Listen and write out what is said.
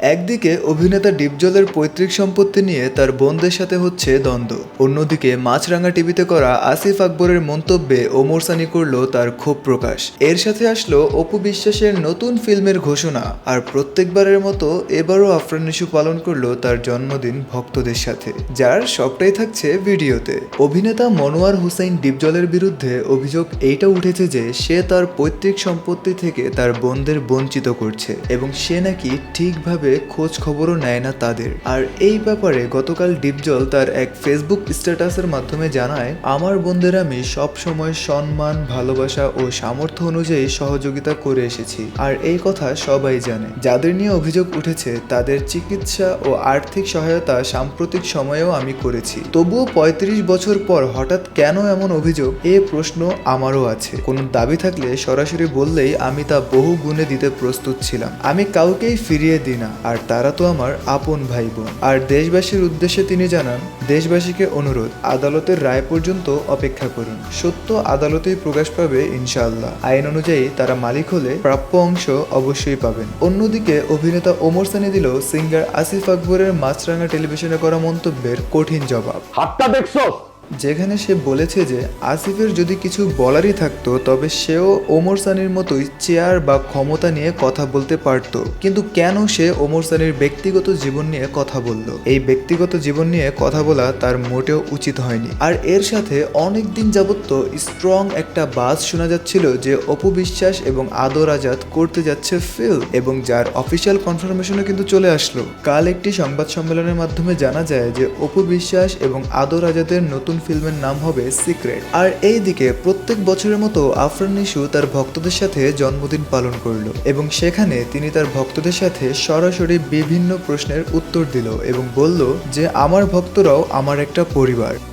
একদিকে অভিনেতা ডিপজলের পৈতৃক সম্পত্তি নিয়ে তার বোনদের সাথে হচ্ছে দ্বন্দ্ব। অন্যদিকে মাছরাঙা টিভিতে করা আসিফ আকবরের মন্তব্যে ওমর সানি করল তার ক্ষোভ প্রকাশ। এর সাথে আসলো অপু বিশ্বাসের নতুন ফিল্মের ঘোষণা, আর প্রত্যেকবারের মতো এবারও আফরান নিশু পালন করল তার জন্মদিন ভক্তদের সাথে, যার সবটাই থাকছে ভিডিওতে। অভিনেতা মনোয়ার হুসাইন ডিপজলের বিরুদ্ধে অভিযোগ এইটা উঠেছে যে সে তার পৈতৃক সম্পত্তি থেকে তার বোনদের বঞ্চিত করছে, এবং সে নাকি ঠিকভাবে খোঁজ খবরও নেয় না তাদের। আর এই ব্যাপারে গতকাল ডিপজল তার এক ফেসবুক স্ট্যাটাসের মাধ্যমে জানায়, আমার বোনদের আমি সব সময় সম্মান, ভালোবাসা ও সামর্থ্য অনুযায়ী সহযোগিতা করে এসেছি। আর এই কথা সবাই জানে। যাদের নিয়ে অভিযোগ উঠেছে, তাদের চিকিৎসা ও আর্থিক সহায়তা সাম্প্রতিক সময়েও আমি করেছি। তবুও ৩৫ বছর পর হঠাৎ কেন এমন অভিযোগ? এ প্রশ্ন আমারও আছে। কোনো দাবি থাকলে সরাসরি বললেই আমি তা বহু গুণে দিতে প্রস্তুত ছিলাম। আমি কাউকেই ফিরিয়ে দিই না। আর তারা তো আমার আপন ভাই বোন আর দেশবাসীর উদ্দেশ্যে তিনি জানান, দেশবাসীকে অনুরোধ, আদালতের রায় পর্যন্ত অপেক্ষা করুন। সত্য আদালতেই প্রকাশ পাবে ইনশাআল্লাহ। আইন অনুযায়ী তারা মালিক হলে প্রাপ্য অংশ অবশ্যই পাবেন। অন্যদিকে অভিনেতা ওমর সানি দিল সিঙ্গার আসিফ আকবরের মাছরাঙা টেলিভিশনে করা মন্তব্যের কঠিন জবাব। হাতটা দেখছ যেখানে সে বলেছে যে আসিফের যদি কিছু বলারই থাকতো, তবে সেও ওমর সানির মতোই চেয়ার বা ক্ষমতা নিয়ে কথা বলতে পারতো। কিন্তু কেন সে ওমর সানির ব্যক্তিগত জীবন নিয়ে কথা বলল? এই ব্যক্তিগত জীবন নিয়ে কথা বলা তার মোটেও উচিত হয়নি। আর এর সাথে অনেক দিন যাবত তো স্ট্রং একটা বাস শোনা যাচ্ছিল যে অপু বিশ্বাস এবং আদর আজাদ করতে যাচ্ছে ফিল এবং যার অফিসিয়াল কনফার্মেশনও কিন্তু চলে আসলো। কাল একটি সংবাদ সম্মেলনের মাধ্যমে জানা যায় যে অপু বিশ্বাস এবং আদর আজাদের নতুন ফিল্মের নাম হবে সিক্রেট। আর এই দিকে প্রত্যেক বছরের মতো আফরান নিশু তার ভক্তদের সাথে জন্মদিন পালন করল এবং সেখানে তিনি তার ভক্তদের সাথে সরাসরি বিভিন্ন প্রশ্নের উত্তর দিল এবং বলল যে, আমার ভক্তরাও আমার একটা পরিবার।